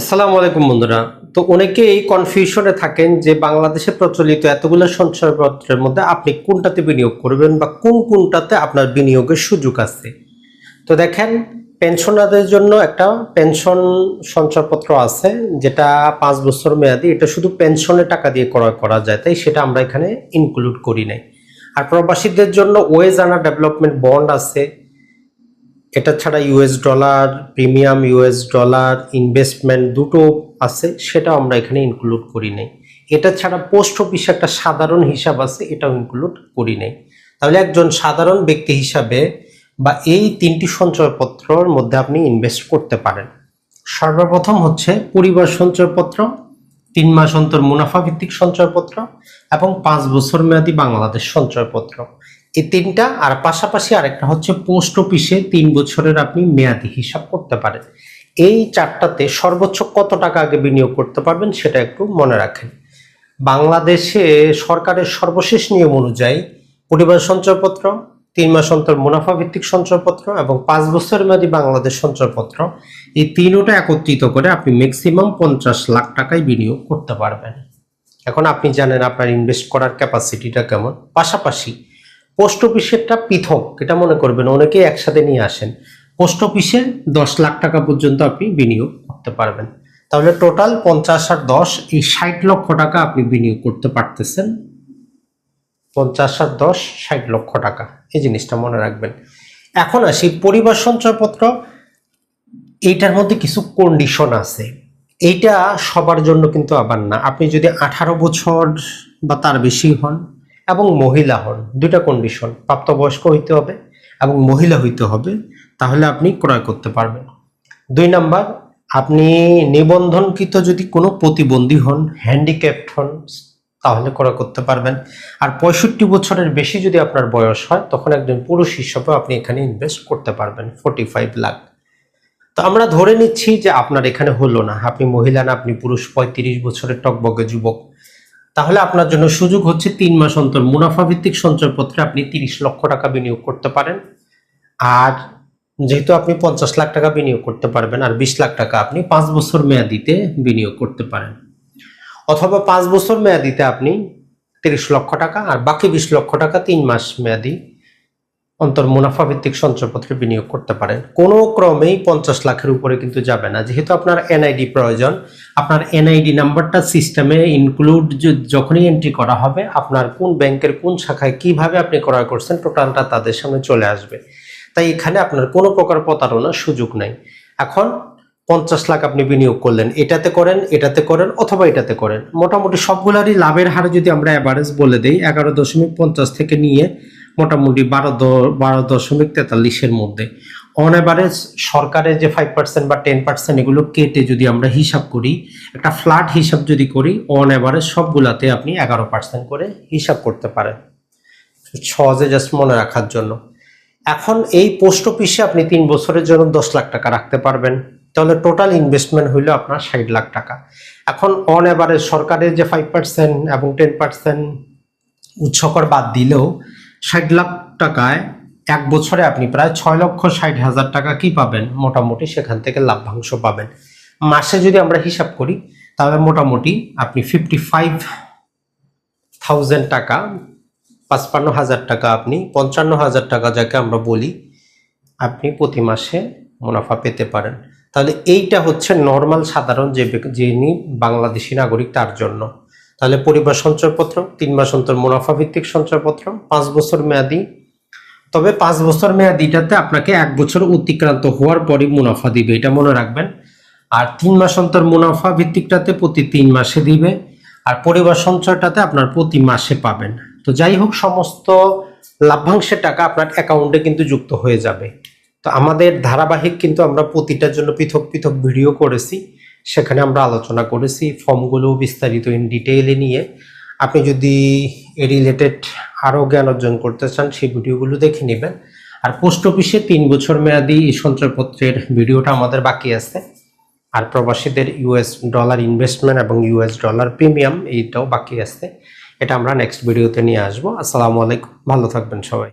আসসালামু আলাইকুম বন্ধুরা। তো অনেকে এই কনফিউশনে থাকেন যে বাংলাদেশে প্রচলিত এতগুলো সঞ্চয়পত্রের মধ্যে আপনি কোনটাতে বিনিয়োগ করবেন বা কোন কোনটাতে আপনার বিনিয়োগের সুযোগ আছে। তো দেখেন পেনশনারদের জন্য একটা পেনশন সঞ্চয়পত্র আছে, যেটা পাঁচ বছর মেয়াদি। এটা শুধু পেনশনের টাকা দিয়ে ক্রয় করা যায়, তাই সেটা আমরা এখানে ইনক্লুড করি নাই। আর প্রবাসীদের জন্য ওয়েজ আনা ডেভেলপমেন্ট বন্ড আছে এটা ছাড়া US dollar premium US dollar investment দুটো আছে সেটা আমরা এখানে ইনক্লুড করি নাই। এটা ছাড়া পোস্ট অফিসে একটা সাধারণ হিসাব আছে, এটাও ইনক্লুড করি নাই। তাহলে একজন সাধারণ ব্যক্তি হিসাবে বা এই তিনটি সঞ্চয়পত্রর মধ্যে আপনি ইনভেস্ট করতে পারেন। সর্বপ্রথম হচ্ছে পরিবার সঞ্চয়পত্র, তিন মাস অন্তর মুনাফা ভিত্তিক সঞ্চয়পত্র এবং পাঁচ বছর মেয়াদী বাংলাদেশ সঞ্চয়পত্র। এই তিনটা আর পাশাপাশি আরেকটা হচ্ছে পোস্ট অফিসে তিন বছরের আপনি মেয়াদি হিসাব করতে পারেন। এই চারটাতে সর্বোচ্চ কত টাকা আগে বিনিয়োগ করতে পারবেন সেটা একটু মনে রাখেন। বাংলাদেশে সরকারের সর্বশেষ নিয়ম অনুযায়ী পরিবার সঞ্চয়পত্র, তিন মাস অন্তর মুনাফা ভিত্তিক সঞ্চয়পত্র এবং পাঁচ বছর মেয়াদী বাংলাদেশ সঞ্চয়পত্র, এই তিনোটা একত্রিত করে আপনি ম্যাক্সিমাম পঞ্চাশ লাখ টাকায় বিনিয়োগ করতে পারবেন। এখন আপনি জানেন আপনার ইনভেস্ট করার ক্যাপাসিটিটা কেমন। পাশাপাশি পোস্ট অফিসেরটা পৃথক, এটা মনে করবেন, অনেকে একসাথে নিয়ে আসেন। পোস্ট অফিসে দশ লাখ টাকা পর্যন্ত আপনি বিনিয়োগ করতে পারবেন। তাহলে টোটাল পঞ্চাশ আর দশ, এই ষাট লক্ষ টাকা আপনি বিনিয়োগ করতে পারতেছেন। পঞ্চাশ আর দশ, ষাট লক্ষ টাকা, এই জিনিসটা মনে রাখবেন। এখন আসি, পরিবার সঞ্চয়পত্র, এইটার মধ্যে কিছু কন্ডিশন আছে। এইটা সবার জন্য কিন্তু আবার না। আপনি যদি আঠারো বছর বা তার বেশি হন এবং মহিলা হন, দুইটা কন্ডিশন প্রাপ্তবয়স্ক হইতে হবে এবং মহিলা হইতে হবে, তাহলে আপনি ক্রয় করতে পারবেন। দুই নাম্বার, আপনি নিবন্ধনকৃত যদি কোনো প্রতিবন্ধী হন হ্যান্ডিক্যাপ্ট হন, তাহলে ক্রয় করতে পারবেন। আর পঁয়ষট্টি বছরের বেশি যদি আপনার বয়স হয়, তখন একজন পুরুষ হিসাবে আপনি এখানে ইনভেস্ট করতে পারবেন ফোর্টি ফাইভ লাখ। তো আমরা ধরে নিচ্ছি যে আপনার এখানে হলো না, আপনি মহিলা না, আপনি পুরুষ, পঁয়ত্রিশ বছরের টকবগে যুবক। তাহলে আপনার জন্য সুযোগ হচ্ছে তিন মাস অন্তর। মুনাফা ভিত্তিক সঞ্চয়পত্রে আপনি তিরিশ লক্ষ টাকা বিনিয়োগ করতে পারেন। আর যেহেতু আপনি পঞ্চাশ লাখ টাকা বিনিয়োগ করতে পারবেন, আর বিশ লাখ টাকা আপনি পাঁচ বছর মেয়াদিতে বিনিয়োগ করতে পারেন। অথবা পাঁচ বছর মেয়াদিতে আপনি তিরিশ লক্ষ টাকা, আর বাকি বিশ লক্ষ টাকা তিন মাস মেয়াদি অন্তর মুনাফা ভিত্তিক সঞ্চয়পত্রে বিনিয়োগ করতে পারেন কোনো ক্রমেই পঞ্চাশ লাখের উপরে কিন্তু যাবে না। যেহেতু আপনার এনআইডি প্রয়োজন, আপনার এনআইডি নাম্বারটা সিস্টেমে ইনক্লুড যখনই এন্ট্রি করা হবে, আপনার কোন ব্যাংকের কোন শাখায় কীভাবে আপনি ক্রয় করছেন, টোটালটা তাদের সামনে চলে আসবে। তাই এখানে আপনার কোনো প্রকার প্রতারণার সুযোগ নাই। এখন পঞ্চাশ লাখ আপনি বিনিয়োগ করলেন, এটাতে করেন এটাতে করেন অথবা এটাতে করেন। মোটামুটি সবগুলারই লাভের হার যদি আমরা অ্যাভারেজ বলে দিই, এগারো দশমিক পঞ্চাশ থেকে নিয়ে মোটামুটি বারো বারো দশমিক তেতাল্লিশের মধ্যে। অন অ্যাভারেজ সরকারের যে ফাইভ পার্সেন্ট বা টেন পার্সেন্ট এগুলো কেটে যদি আমরা হিসাব করি, একটা ফ্ল্যাট হিসাব যদি করি অন অ্যাভারেজ সবগুলাতে আপনি এগারো পার্সেন্ট করে হিসাব করতে পারেন। সহজে জাস্ট মনে রাখার জন্য। এখন এই পোস্ট অফিসে আপনি তিন বছরের জন্য দশ লাখ টাকা রাখতে পারবেন। তাহলে টোটাল ইনভেস্টমেন্ট হইল আপনার ষাট লাখ টাকা। এখন অন অ্যাভারেজ সরকারের যে ফাইভ পার্সেন্ট এবং টেন পার্সেন্ট উৎসকর বাদ দিলেও ষাট লাখ টাকায় এক বছরে আপনি প্রায় ছয় লক্ষ ষাট হাজার টাকা কি পাবেন? মোটামুটি সেখান থেকে লাভ্যাংশ পাবেন। মাসে যদি আমরা হিসাব করি, তাহলে মোটামুটি আপনি ফিফটি ফাইভ থাউজেন্ড টাকা, পাঁচপান্ন হাজার টাকা আপনি, পঞ্চান্ন হাজার টাকা যাকে আমরা বলি, আপনি প্রতি মাসে মুনাফা পেতে পারেন। তাহলে এইটা হচ্ছে নর্মাল সাধারণ যে যিনি বাংলাদেশি নাগরিক, তার জন্য। তাহলে পরিবার সঞ্চয়পত্র, তিন মাস অন্তর মুনাফা ভিত্তিক সঞ্চয়পত্র, পাঁচ বছর মেয়াদি। তবে পাঁচ বছর মেয়াদিটাতে আপনাকে এক বছর অতিক্রান্ত হওয়ার পরই মুনাফা দিবে, এটা মনে রাখবেন। আর তিন মাস অন্তর মুনাফা ভিত্তিকটাতে প্রতি তিন মাসে দিবে, আর পরিবার সঞ্চয়টাতে আপনার প্রতি মাসে পাবেন। তো যাই হোক, সমস্ত লাভ্যাংশের টাকা আপনার অ্যাকাউন্টে কিন্তু যুক্ত হয়ে যাবে। তো আমাদের ধারাবাহিক কিন্তু আমরা প্রতিটার জন্য পৃথক পৃথক ভিডিও করেছি। সেখানে আমরা আলোচনা করেছি। ফর্মগুলো বিস্তারিত ইন ডিটেইলে নিয়ে। আপনি যদি এ রিলেটেড আরও জ্ঞান অর্জন করতে চান, সেই ভিডিওগুলো দেখে নেবেন। আর পোস্ট অফিসে তিন বছর মেয়াদি সঞ্চয়পত্রের ভিডিওটা আমাদের বাকি আছে। আর প্রবাসীদের ইউএস ডলার ইনভেস্টমেন্ট এবং ইউএস ডলার প্রিমিয়াম এইটাও বাকি আছে। এটা আমরা নেক্সট ভিডিওতে নিয়ে আসব। আসসালামু আলাইকুম। ভালো থাকবেন সবাই।